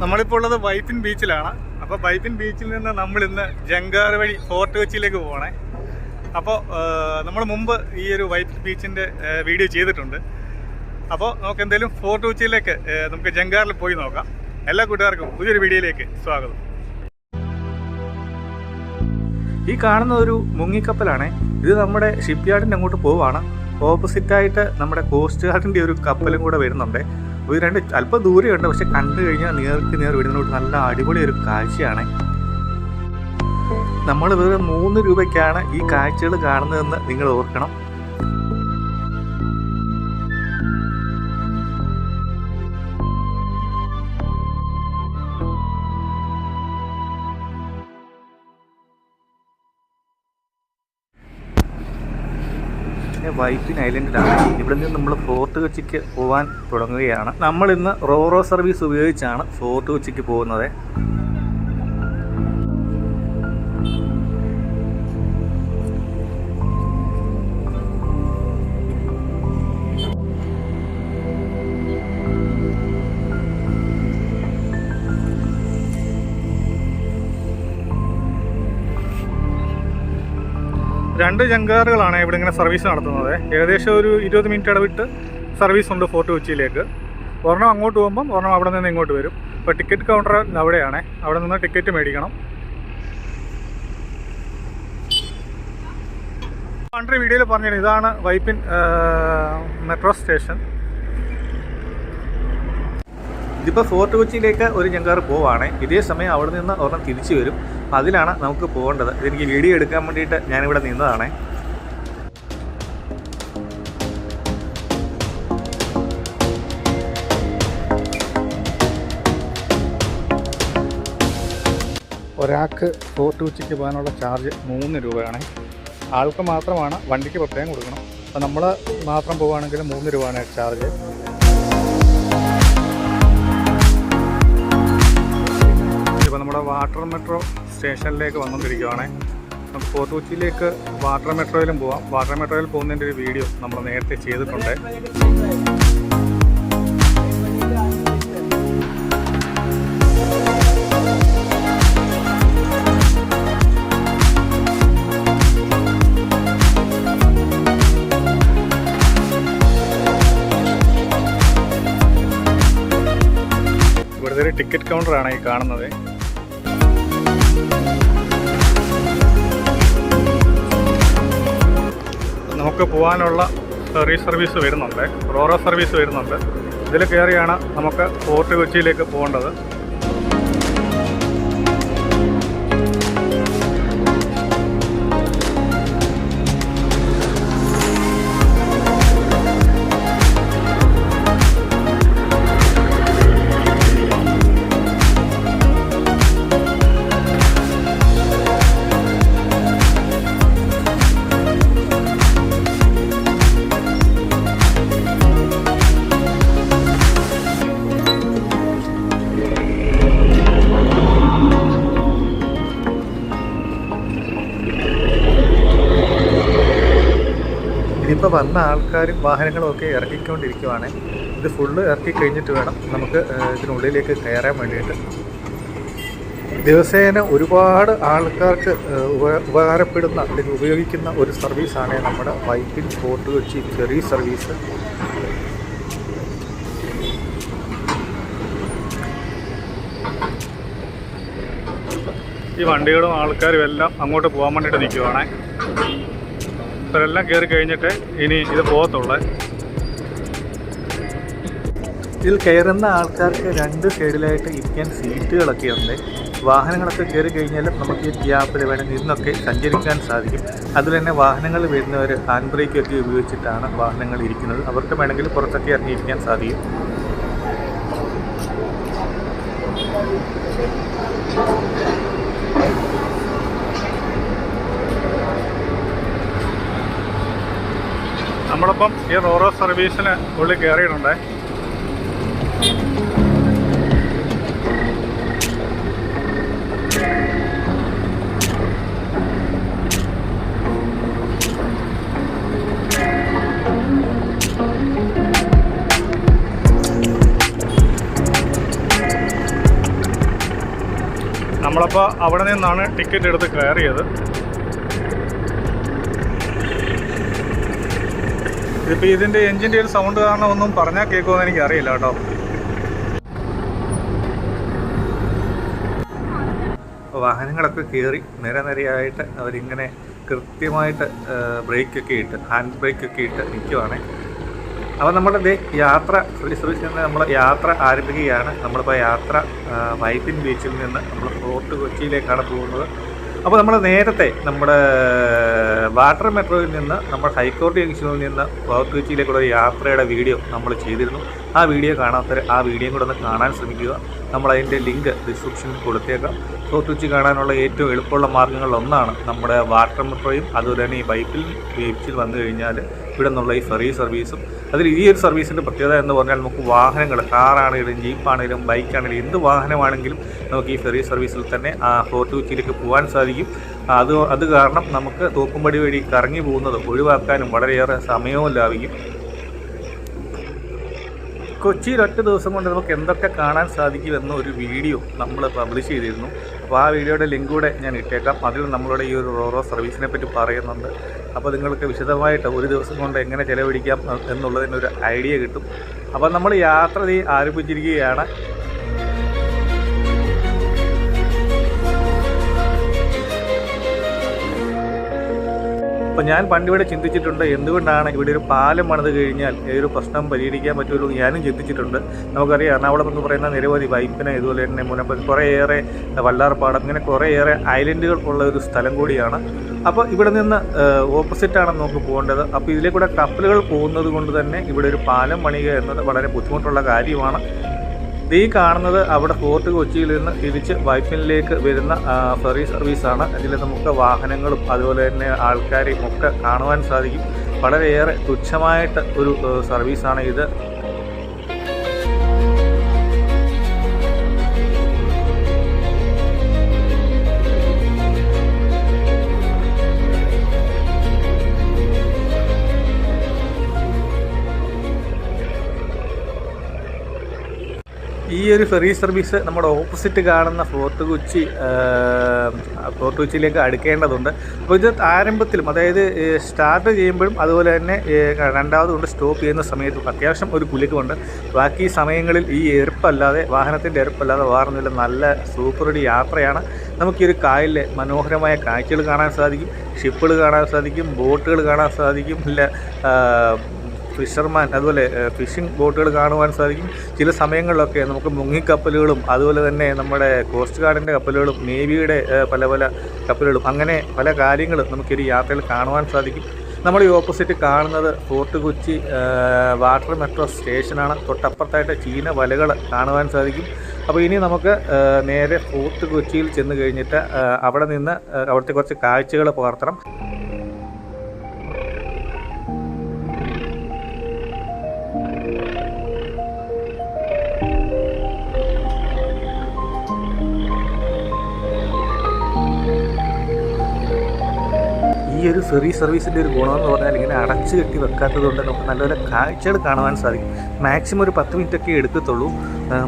നമ്മളിപ്പോൾ ഉള്ളത് വൈപ്പിൻ ബീച്ചിലാണ്. അപ്പോൾ വൈപ്പിൻ ബീച്ചിൽ നിന്ന് നമ്മൾ ഇന്ന് ജങ്കാർ വഴി ഫോർട്ട് കൊച്ചിയിലേക്ക് പോകണേ അപ്പോൾ നമ്മൾ മുമ്പ് ഈ ഒരു വൈപ്പിൻ ബീച്ചിന്റെ വീഡിയോ ചെയ്തിട്ടുണ്ട്. അപ്പോൾ നമുക്ക് എന്തായാലും ഫോർട്ട് കൊച്ചിയിലേക്ക് നമുക്ക് ജങ്കാറിൽ പോയി നോക്കാം. എല്ലാ കൂട്ടുകാർക്കും പുതിയൊരു വീഡിയോയിലേക്ക് സ്വാഗതം. ഈ കാണുന്ന ഒരു മുങ്ങിക്കപ്പലാണ്. ഇത് നമ്മുടെ ഷിപ്പ് യാർഡിന്റെ അങ്ങോട്ട് പോവാണ്. ഓപ്പോസിറ്റായിട്ട് നമ്മുടെ കോസ്റ്റ് ഗാർഡിന്റെ ഒരു കപ്പലും കൂടെ വരുന്നുണ്ട്. ഇത് രണ്ട് അല്പം ദൂരെയുണ്ട് പക്ഷെ കണ്ടു കഴിഞ്ഞാൽ നേർക്ക് നേർ വരുന്നോട്ട് നല്ല അടിപൊളി ഒരു കാഴ്ചയാണ്. നമ്മൾ വെറും മൂന്ന് രൂപയ്ക്കാണ് ഈ കാഴ്ചകൾ കാണുന്നതെന്ന് നിങ്ങൾ ഓർക്കണം. വൈപ്പിൻ ഐലൻഡിലാണ്. ഇവിടെ നിന്ന് നമ്മൾ ഫോർട്ട് കൊച്ചിക്ക് പോകാൻ തുടങ്ങുകയാണ്. നമ്മൾ ഇന്ന് റോറോ സർവീസ് ഉപയോഗിച്ചാണ് ഫോർട്ട് കൊച്ചിക്ക് പോകുന്നത്. രണ്ട് ജങ്കാറുകളാണ് ഇവിടെ ഇങ്ങനെ സർവീസ് നടത്തുന്നത്. ഏകദേശം ഒരു ഇരുപത് മിനിറ്റ് ഇടവിട്ട് സർവീസ് ഉണ്ട് ഫോർട്ട് കൊച്ചിയിലേക്ക്. ഒരെണ്ണം അങ്ങോട്ട് പോകുമ്പം ഒരെണ്ണം അവിടെ നിന്ന് ഇങ്ങോട്ട് വരും. അപ്പോൾ ടിക്കറ്റ് കൗണ്ടർ അവിടെയാണ്. അവിടെ നിന്ന് ടിക്കറ്റ് മേടിക്കണം. പണ്ടൊരു വീഡിയോയിൽ പറഞ്ഞിരുന്നു ഇതാണ് വൈപ്പിൻ മെട്രോ സ്റ്റേഷൻ. ഇതിപ്പോൾ ഫോർട്ട് കൊച്ചിയിലേക്ക് ഒരു ജങ്കാർ പോവാണ്. ഇതേ സമയം അവിടെ നിന്ന് ഒരെണ്ണം തിരിച്ചു വരും. അതിലാണ് നമുക്ക് പോകേണ്ടത്. ഇതെനിക്ക് വീഡിയോ എടുക്കാൻ വേണ്ടിയിട്ട് ഞാനിവിടെ നിന്നതാണേ. ഒരാൾക്ക് ഫോർട്ട് ഉച്ചയ്ക്ക് പോകാനുള്ള ചാർജ് മൂന്ന് രൂപയാണ്. ആൾക്ക് മാത്രമാണ് വണ്ടിക്ക് പ്രത്യേകം കൊടുക്കണം. അപ്പോൾ നമ്മൾ മാത്രം പോവുകയാണെങ്കിൽ മൂന്ന് രൂപയാണ് ചാർജ്. ഇപ്പോൾ നമ്മുടെ വാട്ടർ മെട്രോ സ്റ്റേഷനിലേക്ക് വന്നുകൊണ്ടിരിക്കുകയാണ് ഫോർട്ട് കൊച്ചിയിലേക്ക് വാട്ടർ മെട്രോയിലും പോവാം. വാട്ടർ മെട്രോയിൽ പോകുന്നതിന്റെ ഒരു വീഡിയോ നമ്മൾ നേരത്തെ ചെയ്തിട്ടുണ്ട്. ടിക്കറ്റ് കൗണ്ടറാണ് ഈ കാണുന്നത്. നമുക്ക് പോകാനുള്ള ഫെറി സർവീസ് വരുന്നുണ്ട്. റോറോ സർവീസ് വരുന്നുണ്ട്. ഇതിൽ കയറിയാണ് നമുക്ക് ഫോർട്ട് കൊച്ചിയിലേക്ക് പോകേണ്ടത്. ഇതിപ്പോൾ വന്ന ആൾക്കാരും വാഹനങ്ങളും ഒക്കെ ഇറക്കിക്കൊണ്ടിരിക്കുവാണ്. ഇത് ഫുള്ള് ഇറക്കി കഴിഞ്ഞിട്ട് വേണം നമുക്ക് ഇതിനുള്ളിലേക്ക് കയറാൻ വേണ്ടിയിട്ട്. ദിവസേന ഒരുപാട് ആൾക്കാർക്ക് ഉപകാരപ്പെടുന്ന അല്ലെങ്കിൽ ഉപയോഗിക്കുന്ന ഒരു സർവീസാണ് നമ്മുടെ വൈപ്പിൻ ഫോർട്ട് കൊച്ചി ഫെറി സർവീസ്. ഈ വണ്ടികളും ആൾക്കാരും എല്ലാം അങ്ങോട്ട് പോകാൻ വേണ്ടിയിട്ട് നിൽക്കുവാണേ. ഇവരെല്ലാം കയറി കഴിഞ്ഞിട്ട് ഇനി ഇത് പോകത്തുള്ളേ. ഇതിൽ കയറുന്ന ആൾക്കാർക്ക് രണ്ട് സൈഡിലായിട്ട് ഇരിക്കാൻ സീറ്റുകളൊക്കെ ഉണ്ട്. വാഹനങ്ങളൊക്കെ കയറി കഴിഞ്ഞാൽ നമുക്ക് ഈ ഗ്യാപ്പിൽ വേണമെങ്കിൽ നിന്നൊക്കെ സഞ്ചരിക്കാൻ സാധിക്കും. അതിൽ തന്നെ വാഹനങ്ങൾ വരുന്നവർ ഹാൻഡ് ബ്രേക്കൊക്കെ ഉപയോഗിച്ചിട്ടാണ് വാഹനങ്ങൾ ഇരിക്കുന്നത്. അവർക്ക് വേണമെങ്കിൽ പുറത്തൊക്കെ ഇറങ്ങിയിരിക്കാൻ സാധിക്കും. നമ്മളിപ്പം ഈ റോറോ സർവീസിന് ഉള്ളിൽ കയറിയിട്ടുണ്ട് നമ്മളപ്പോൾ അവിടെ നിന്നാണ് ടിക്കറ്റ് എടുത്ത് കയറിയത്. ഇതിപ്പോൾ ഇതിന്റെ എൻജിന്റെ ഒരു സൗണ്ട് കാരണം ഒന്നും പറഞ്ഞാൽ കേൾക്കുമെന്ന് എനിക്ക് അറിയില്ല കേട്ടോ വാഹനങ്ങളൊക്കെ കയറി നിര നിരയായിട്ട് അവരിങ്ങനെ കൃത്യമായിട്ട് ബ്രേക്കൊക്കെ ഇട്ട് ഹാൻഡ് ബ്രേക്കൊക്കെ ഇട്ട് നിൽക്കുവാണ് അപ്പോൾ നമ്മുടെ ദേ യാത്ര സർവീസ് നിന്ന് നമ്മൾ യാത്ര ആരംഭിക്കുകയാണ്. നമ്മളിപ്പോൾ യാത്ര വൈപ്പിൻ ബീച്ചിൽ നിന്ന് നമ്മൾ ഫോർട്ട് കൊച്ചിയിലേക്കാണ് പോകുന്നത്. അപ്പോൾ നമ്മൾ നേരത്തെ നമ്മുടെ വാട്ടർ മെട്രോയിൽ നിന്ന് നമ്മൾ ഹൈക്കോടതി ജംഗ്ഷനിൽ നിന്ന് കൊച്ചിയിലേക്കുള്ള ഒരു യാത്രയുടെ വീഡിയോ നമ്മൾ ചെയ്തിരുന്നു. ആ വീഡിയോ കാണാത്തവർ ആ വീഡിയോയും കൂടെ ഒന്ന് കാണാൻ ശ്രമിക്കുക. നമ്മൾ അതിന്റെ ലിങ്ക് ഡിസ്ക്രിപ്ഷനിൽ കൊടുത്തേക്കാം. സോ തുച്ച് കാണാനുള്ള ഏറ്റവും എളുപ്പമുള്ള മാർഗങ്ങളിലൊന്നാണ് നമ്മുടെ വാട്ടർ മെട്രോയും അതുപോലെ തന്നെ ഈ ബൈക്കിൽ ബീച്ചിൽ വന്നു കഴിഞ്ഞാൽ ഇവിടെ നിന്നുള്ള ഈ ഫെറി സർവീസും. അതിൽ ഈ ഒരു സർവീസിന്റെ പ്രത്യേകത എന്ന് പറഞ്ഞാൽ നമുക്ക് വാഹനങ്ങൾ കാറാണെങ്കിലും ജീപ്പാണെങ്കിലും ബൈക്കാണെങ്കിലും എന്ത് വാഹനമാണെങ്കിലും നമുക്ക് ഈ ഫെറി സർവീസിൽ തന്നെ ആ ഫോർട്ട് കൊച്ചിയിലേക്ക് പോകാൻ സാധിക്കും. അത് അത് കാരണം നമുക്ക് തോക്കുംപടി വഴി കറങ്ങി പോകുന്നത് ഒഴിവാക്കാനും വളരെയേറെ സമയവും ലാഭിക്കും. കൊച്ചിയിൽ ഒറ്റ ദിവസം കൊണ്ട് നമുക്ക് എന്തൊക്കെ കാണാൻ സാധിക്കുമെന്ന ഒരു വീഡിയോ നമ്മൾ പബ്ലിഷ് ചെയ്തിരുന്നു. അപ്പോൾ ആ വീഡിയോയുടെ ലിങ്ക് കൂടെ ഞാൻ ഇട്ടേക്കാം. അതിൽ നമ്മളുടെ ഈ ഒരു റോറോ സർവീസിനെ പറ്റി പറയുന്നുണ്ട്. അപ്പോൾ നിങ്ങൾക്ക് വിശദമായിട്ട് ഒരു ദിവസം കൊണ്ട് എങ്ങനെ ചിലവഴിക്കാം എന്നുള്ളതിനൊരു ഐഡിയ കിട്ടും. അപ്പോൾ നമ്മൾ യാത്ര ആരംഭിച്ചിരിക്കുകയാണ്. അപ്പോൾ ഞാൻ പണ്ട് ഇവിടെ ചിന്തിച്ചിട്ടുണ്ട് എന്തുകൊണ്ടാണ് ഇവിടെ ഒരു പാലം പണിത് കഴിഞ്ഞാൽ ഈ ഒരു പ്രശ്നം പരിഹരിക്കാൻ പറ്റുമല്ലോ ഞാനും ചിന്തിച്ചിട്ടുണ്ട്. നമുക്കറിയാം എറണാകുളം എന്ന് പറയുന്ന നിരവധി വൈപ്പിനെ ഇതുപോലെ തന്നെ മുനപ്പതി കുറേയേറെ വല്ലാർപ്പാടം ഇങ്ങനെ കുറേയേറെ ഐലൻഡുകൾ ഉള്ള ഒരു സ്ഥലം കൂടിയാണ്. അപ്പോൾ ഇവിടെ നിന്ന് ഓപ്പോസിറ്റാണ് നമുക്ക് പോകേണ്ടത്. അപ്പോൾ ഇതിലെ കൂടെ കപ്പലുകൾ പോകുന്നത് കൊണ്ട് തന്നെ ഇവിടെ ഒരു പാലം പണിയുക എന്നത് വളരെ ബുദ്ധിമുട്ടുള്ള കാര്യമാണ്. ഈ കാണുന്നത് അവിടെ ഫോർട്ട് കൊച്ചിയിൽ നിന്ന് തിരിച്ച് വൈപ്പിനിലേക്ക് വരുന്ന ഫെറി സർവീസാണ്. അതിൽ നമുക്ക് വാഹനങ്ങളും അതുപോലെ തന്നെ ആൾക്കാരെയും ഒക്കെ കാണുവാൻ സാധിക്കും. വളരെയേറെ തുച്ഛമായിട്ട് ഒരു സർവീസാണ് ഇത്. ഈ ഒരു ഫെറി സർവീസ് നമ്മുടെ ഓപ്പോസിറ്റ് കാണുന്ന ഫോർട്ട് കൊച്ചി ഫോർട്ട് കൊച്ചിയിലേക്ക് അടുക്കേണ്ടതുണ്ട്. അപ്പോൾ ഇത് ആരംഭത്തിലും അതായത് സ്റ്റാർട്ട് ചെയ്യുമ്പോഴും അതുപോലെ തന്നെ രണ്ടാമതുകൊണ്ട് രണ്ടാമത് കൊണ്ട് സ്റ്റോപ്പ് ചെയ്യുന്ന സമയത്തും അത്യാവശ്യം ഒരു കുലുക്കമുണ്ട്. ബാക്കി സമയങ്ങളിൽ ഈ എറുപ്പല്ലാതെ വാഹനത്തിന്റെ എറുപ്പല്ലാതെ വേറൊന്നുമില്ല നല്ല സൂപ്പർ ഒരു യാത്രയാണ്. നമുക്ക് ഈ ഒരു കായലിലെ മനോഹരമായ കാഴ്ചകൾ കാണാൻ സാധിക്കും. ഷിപ്പുകൾ കാണാൻ സാധിക്കും. ബോട്ടുകൾ കാണാൻ സാധിക്കും. ഇല്ല ഫിഷർമാൻ അതുപോലെ ഫിഷിംഗ് ബോട്ടുകൾ കാണുവാൻ സാധിക്കും. ചില സമയങ്ങളിലൊക്കെ നമുക്ക് മുങ്ങിക്കപ്പലുകളും അതുപോലെ തന്നെ നമ്മുടെ കോസ്റ്റ് ഗാർഡിന്റെ കപ്പലുകളും നേവിയുടെ പല പല കപ്പലുകളും അങ്ങനെ പല കാര്യങ്ങളും നമുക്കൊരു യാത്രയിൽ കാണുവാൻ സാധിക്കും. നമ്മൾ ഈ ഓപ്പോസിറ്റ് കാണുന്നത് ഫോർട്ട് കൊച്ചി വാട്ടർ മെട്രോ സ്റ്റേഷനാണ്. തൊട്ടപ്പുറത്തായിട്ട് ചീന വലകൾ കാണുവാൻ സാധിക്കും. അപ്പോൾ ഇനി നമുക്ക് നേരെ ഫോർട്ട് കൊച്ചിയിൽ ചെന്ന് കഴിഞ്ഞിട്ട് അവിടെ നിന്ന് അവിടുത്തെ കുറച്ച് കാഴ്ചകൾ പകർത്തണം. ഫെറി സർവീസിന്റെ ഒരു ഗുണമെന്ന് പറഞ്ഞാൽ ഇങ്ങനെ അടച്ചു കെട്ടി വെക്കാത്തത് കൊണ്ട് നമുക്ക് നല്ലപോലെ കാഴ്ചകൾ കാണുവാൻ സാധിക്കും. മാക്സിമം ഒരു പത്ത് മിനിറ്റ് ഒക്കെ എടുക്കത്തുള്ളൂ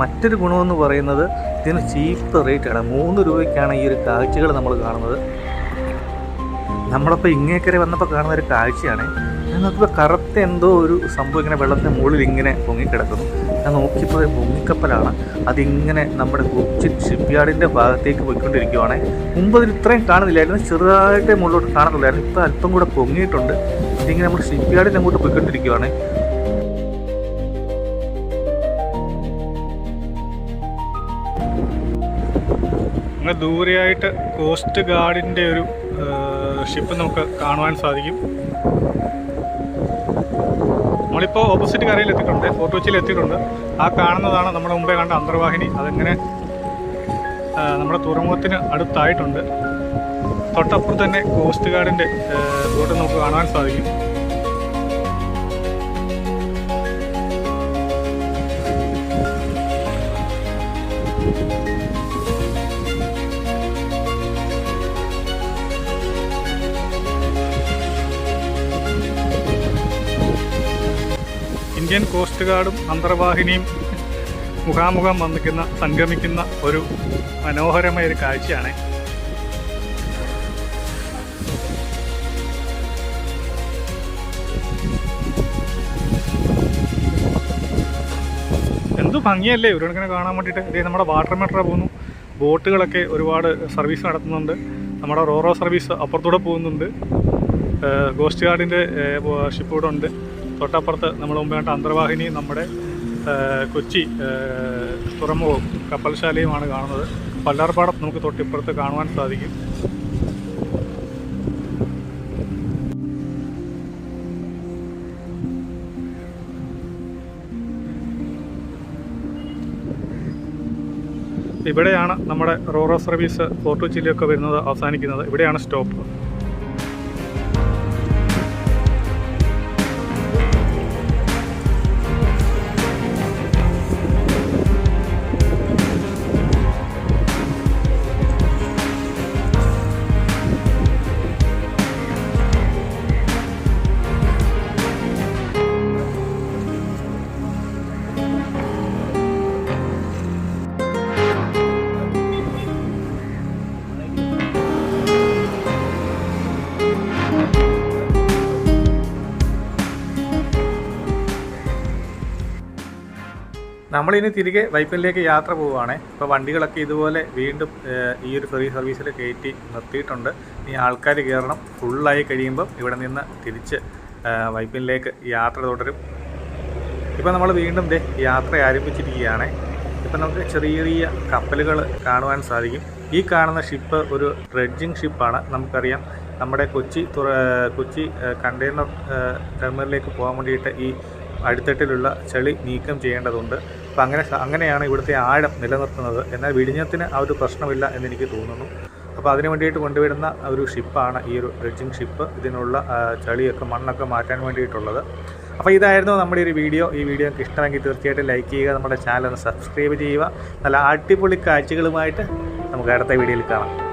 മറ്റൊരു ഗുണമെന്ന് പറയുന്നത് ഇതിന് ചീപ്പ് റേറ്റാണ്. മൂന്ന് രൂപയ്ക്കാണ് ഈ ഒരു കാഴ്ചകൾ നമ്മൾ കാണുന്നത്. നമ്മളപ്പോൾ ഇങ്ങേക്കരെ വന്നപ്പോൾ കാണുന്ന ഒരു കാഴ്ചയാണ്. നമുക്കിപ്പോൾ കറുത്ത എന്തോ ഒരു സംഭവം ഇങ്ങനെ വെള്ളത്തിന്റെ മുകളിൽ ഇങ്ങനെ പൊങ്ങിക്കിടക്കുന്നു. ഞാൻ നോക്കിയപ്പോൾ മുങ്ങിക്കപ്പലാണ്. അതിങ്ങനെ നമ്മുടെ കൊച്ചിൻ ഷിപ്പ്യാർഡിന്റെ ഭാഗത്തേക്ക് പോയിക്കൊണ്ടിരിക്കുവാണ്. മുമ്പ് അതിൽ ഇത്രയും കാണുന്നില്ലായിരുന്നു. ചെറുതായിട്ട് മുകളിലോട്ട് കാണുന്നില്ലായിരുന്നു ഇപ്പോൾ അല്പം കൂടെ പൊങ്ങിയിട്ടുണ്ട്. ഇതിങ്ങനെ നമ്മൾ ഷിപ്പ്യാർഡിന്റെ അങ്ങോട്ട് പോയിക്കൊണ്ടിരിക്കുവാണ്. അങ്ങനെ ദൂരെയായിട്ട് കോസ്റ്റ് ഗാർഡിന്റെ ഒരു ഷിപ്പ് നമുക്ക് കാണുവാൻ സാധിക്കും. നമ്മളിപ്പോൾ ഓപ്പോസിറ്റ് കരയിൽ എത്തിയിട്ടുണ്ട് ഫോർട്ട് കൊച്ചിയിൽ എത്തിയിട്ടുണ്ട്. ആ കാണുന്നതാണ് നമ്മുടെ മുമ്പേ കണ്ട അന്തർവാഹിനി. അതിങ്ങനെ നമ്മുടെ തുറമുഖത്തിന് അടുത്തായിട്ടുണ്ട്. തൊട്ടപ്പുറത്ത് തന്നെ കോസ്റ്റ് ഗാർഡിന്റെ ബോട്ട് നമുക്ക് കാണാൻ സാധിക്കും. ഇന്ത്യൻ കോസ്റ്റ് ഗാർഡും അന്തർവാഹിനിയും മുഖാമുഖം വന്നിക്കുന്ന സംഗമിക്കുന്ന ഒരു മനോഹരമായ ഒരു കാഴ്ചയാണ്. എന്ത് ഭംഗിയല്ലേ ഒരു കണക്കിനെ കാണാൻ വേണ്ടിയിട്ട്. ഇതേ നമ്മുടെ വാട്ടർ മെട്രോ പോകുന്നു. ബോട്ടുകളൊക്കെ ഒരുപാട് സർവീസ് നടത്തുന്നുണ്ട്. നമ്മുടെ റോറോ സർവീസ് അപ്പുറത്തൂടെ പോകുന്നുണ്ട്. കോസ്റ്റ് ഗാർഡിന്റെ ഷിപ്പ് ഇവിടെ ഉണ്ട്. തൊട്ടപ്പുറത്ത് നമ്മൾ മുമ്പ് കണ്ട അന്തർവാഹിനി നമ്മുടെ കൊച്ചി തുറമുഖവും കപ്പൽശാലയുമാണ് കാണുന്നത്. പല്ലാർപ്പാടം നമുക്ക് തൊട്ടിപ്പുറത്ത് കാണുവാൻ സാധിക്കും. ഇവിടെയാണ് നമ്മുടെ റോറോ സർവീസ് ഫോർട്ട് കൊച്ചിയിലൊക്കെ വരുന്നത് അവസാനിക്കുന്നത്. ഇവിടെയാണ് സ്റ്റോപ്പ്. നമ്മളിനി തിരികെ വൈപ്പിനിലേക്ക് യാത്ര പോവുകയാണ്. ഇപ്പോൾ വണ്ടികളൊക്കെ ഇതുപോലെ വീണ്ടും ഈ ഒരു ഫ്രീ സർവീസിൽ കയറ്റി നിർത്തിയിട്ടുണ്ട്. ഇനി ആൾക്കാർ കയറണം. ഫുള്ളായി കഴിയുമ്പം ഇവിടെ നിന്ന് തിരിച്ച് വൈപ്പിലേക്ക് യാത്ര തുടരും. ഇപ്പോൾ നമ്മൾ വീണ്ടും ദേ യാത്ര ആരംഭിച്ചിരിക്കുകയാണ്. ഇപ്പം നമുക്ക് ചെറിയ ചെറിയ കപ്പലുകൾ കാണുവാൻ സാധിക്കും. ഈ കാണുന്ന ഷിപ്പ് ഒരു ഡ്രഡ്ജിങ് ഷിപ്പാണ്. നമുക്കറിയാം നമ്മുടെ കൊച്ചി കൊച്ചി കണ്ടെയ്നർ ടെർമിനലിലേക്ക് പോകാൻ വേണ്ടിയിട്ട് ഈ അടിത്തട്ടിലുള്ള ചെളി നീക്കം ചെയ്യേണ്ടതുണ്ട്. അപ്പം അങ്ങനെ അങ്ങനെയാണ് ഇവിടുത്തെ ആഴം നിലനിർത്തുന്നത്. എന്നാൽ വിഴിഞ്ഞത്തിന് ആ ഒരു പ്രശ്നമില്ല എന്നെനിക്ക് തോന്നുന്നു. അപ്പോൾ അതിന് വേണ്ടിയിട്ട് കൊണ്ടുവരുന്ന ഒരു ഷിപ്പാണ് ഈ ഒരു ഡ്രഡ്ജിങ് ഷിപ്പ്. ഇതിനുള്ള ചളിയൊക്കെ മണ്ണൊക്കെ മാറ്റാൻ വേണ്ടിയിട്ടുള്ളത്. അപ്പോൾ ഇതായിരുന്നു നമ്മുടെ ഒരു വീഡിയോ. ഈ വീഡിയോ നിങ്ങൾക്ക് ഇഷ്ടമെങ്കിൽ തീർച്ചയായിട്ടും ലൈക്ക് ചെയ്യുക നമ്മുടെ ചാനൽ ഒന്ന് സബ്സ്ക്രൈബ് ചെയ്യുക. നല്ല അടിപൊളി കാഴ്ചകളുമായിട്ട് നമുക്ക് അടുത്ത വീഡിയോയിൽ കാണാം.